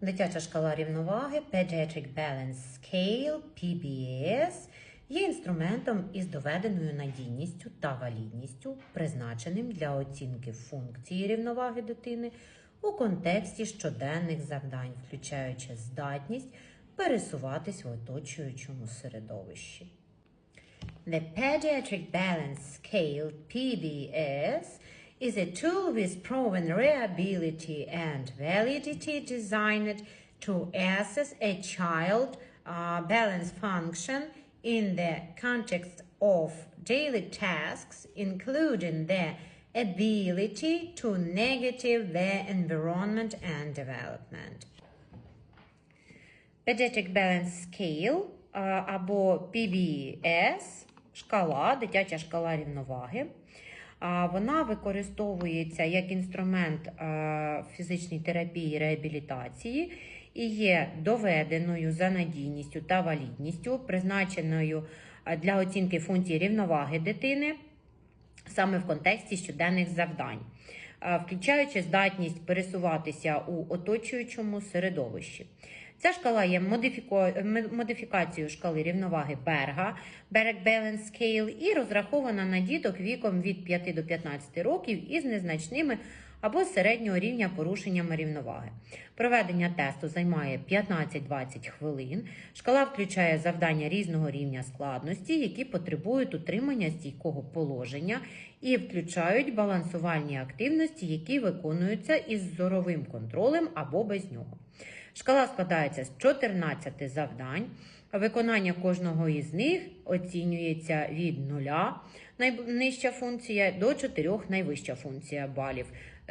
Дитяча шкала рівноваги Pediatric Balance Scale PBS є інструментом із доведеною надійністю та валідністю, призначеним для оцінки функції рівноваги дитини у контексті щоденних завдань, включаючи здатність пересуватись в оточуючому середовищі. The Pediatric Balance Scale PBS is a tool with proven reliability and validity designed to assess a child uh, balance function in the context of daily tasks, including their ability to negative their environment and development. Pediatric Balance Scale а, або PBS, шкала, дитяча шкала рівноваги. Вона використовується як інструмент фізичної терапії реабілітації і є доведеною за надійністю та валідністю, призначеною для оцінки функції рівноваги дитини саме в контексті щоденних завдань, включаючи здатність пересуватися у оточуючому середовищі. Ця шкала є модифікацією шкали рівноваги Берга Berg Balance Scale і розрахована на діток віком від 5 до 15 років із незначними або середнього рівня порушеннями рівноваги. Проведення тесту займає 15-20 хвилин. Шкала включає завдання різного рівня складності, які потребують утримання стійкого положення і включають балансувальні активності, які виконуються із зоровим контролем або без нього. Шкала складається з 14 завдань. Виконання кожного із них оцінюється від 0 найнижча функція до 4 найвища функція балів,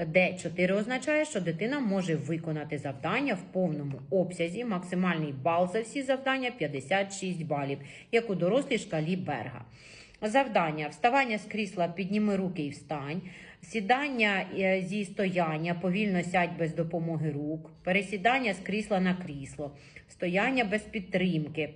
де 4 означає, що дитина може виконати завдання в повному обсязі. Максимальний бал за всі завдання 56 балів, як у дорослій шкалі Берга. Завдання: вставання з крісла, підніми руки і встань, сідання е, зі стояння, повільно сядь без допомоги рук, пересідання з крісла на крісло, стояння без підтримки.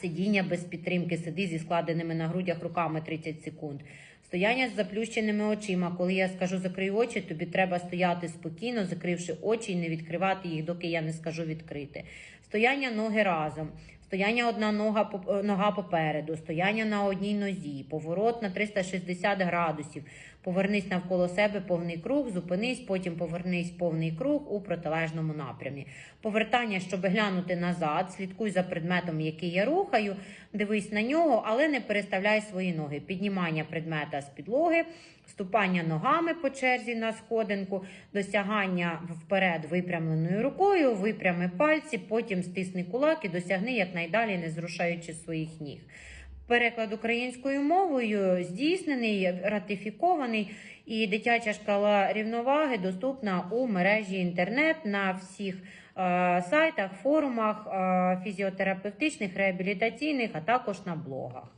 Сидіння без підтримки, сиди зі складеними на грудях руками 30 секунд. Стояння з заплющеними очима. Коли я скажу закрий очі, тобі треба стояти спокійно, закривши очі і не відкривати їх, доки я не скажу відкрити. Стояння ноги разом. Стояння одна нога, е, нога попереду, стояння на одній нозі, поворот на 360 градусів. Повернись навколо себе повний круг, зупинись, потім повернись повний круг у протилежному напрямі. Повертання, щоб глянути назад, слідкуй за предметом, який я рухаю, дивись на нього, але не переставляй свої ноги. Піднімання предмета з підлоги, ступання ногами по черзі на сходинку, досягання вперед випрямленою рукою, випрями пальці, потім стисни кулак і досягни якнайдалі, не зрушаючи своїх ніг. Переклад українською мовою здійснений, ратифікований, і дитяча шкала рівноваги доступна у мережі інтернет на всіх е, сайтах, форумах е, фізіотерапевтичних, реабілітаційних, а також на блогах.